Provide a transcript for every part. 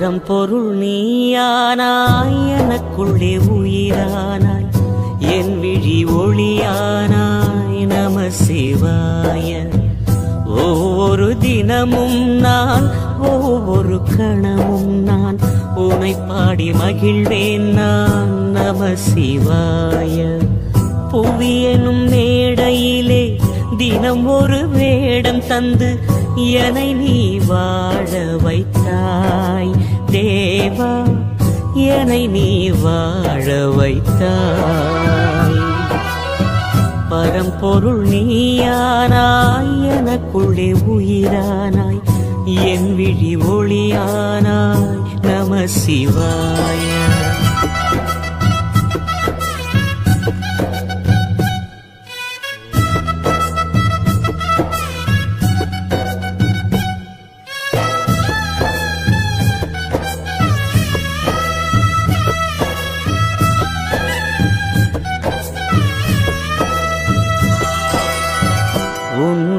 பரம்பொருள் நீயானாய் எனக்குள்ளே உயிரானாய் என் விழி ஒளியானாய் நம சிவாய. ஒவ்வொரு தினமும் நான் ஒவ்வொரு கணமும் நான் உனை பாடி மகிழ்வேன் நான் நம சிவாய. புவி எனும் மேடையிலே தினம் ஒரு வேடம் தந்து என்னை நீ வாழ வைத்தாய். தேவா என்னை நீ வாழ வைத்தாய். பரம்பொருள் நீயானாய் எனக்குள்ளே உயிரானாய். என் விழி ஒளியானாய் நம சிவாய.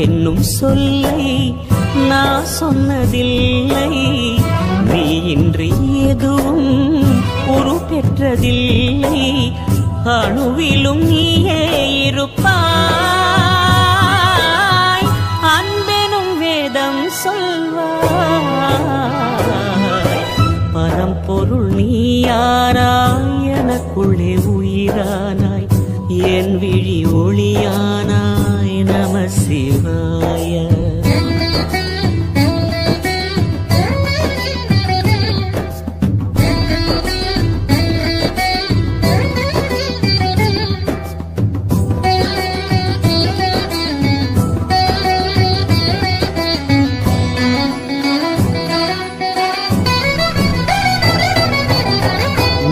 என்னும் சொல்லை நான் சொன்னதில்லை. நீ இன்றி எதுவும் உரு பெற்றதில்லை அணுவிலும் நீயே இருப்பாய். அன்பெனும் வேதம் சொல்வாய். பரம்பொருள் நீயானாய் எனக்குள்ளே உயிரானாய். என் விழி ஒளியானாய். நம சிவாய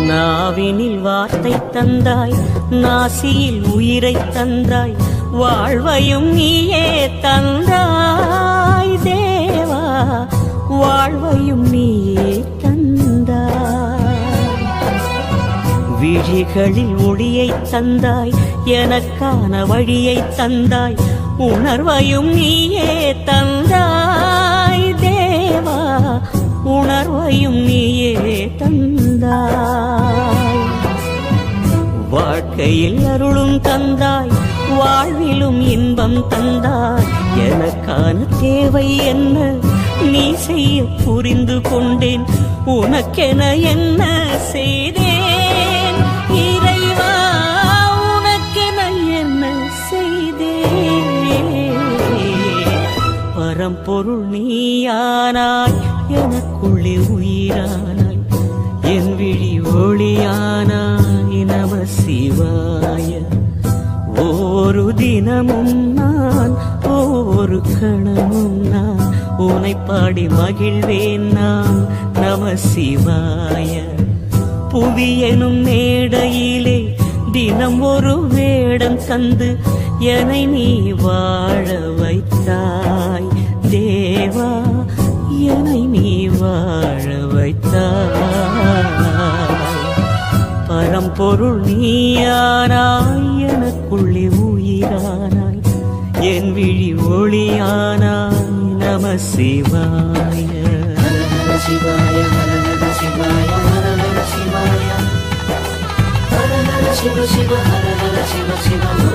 நாவினில் வார்த்தை தந்தாய் நாசியில் உயிரை தந்தாய் வாழ்வையும் நீயே தந்தாய் தேவா. வாழ்வையும் நீயே தந்தாய். விழிகளில் ஒளியை தந்தாய் எனக்கான வழியை தந்தாய் உணர்வையும் நீயே தந்தாய் தேவா. உணர்வையும் நீயே தந்தாய். வாழ்க்கையில் அருளும் தந்தாய் வாழ்விலும் இன்பம் தந்தாய். எனக்கான தேவை என்ன? நீ செய்ய புரிந்து கொண்டேன். உனக்கென என்ன செய்தேன்? இறைவா உனக்கென என்ன செய்தேன்? பரம்பொருள் நீயானாய் எனக்குள்ளே உயிரானாய். என் விழி ஒளியானாய் நம சிவாய. ஒவ்வொரு தினமும் நான் ஒவ்வொரு கணமும் நான் உனை பாடி மகிழ்வேன் நான். நம சிவாய. புவி மேடையிலே தினம் ஒரு வேடம் தந்து என்னை நீ வாழ வைத்தாய். தேவா என்னை நீ வாழ வைத்தாய். பரம்பொருள் நீயானா நம சிவாய சிவாய ஹர சிவாய ஹர ஹர சிவாய ஹர ஹர சிவ சிவ ஹர ஹர சிவ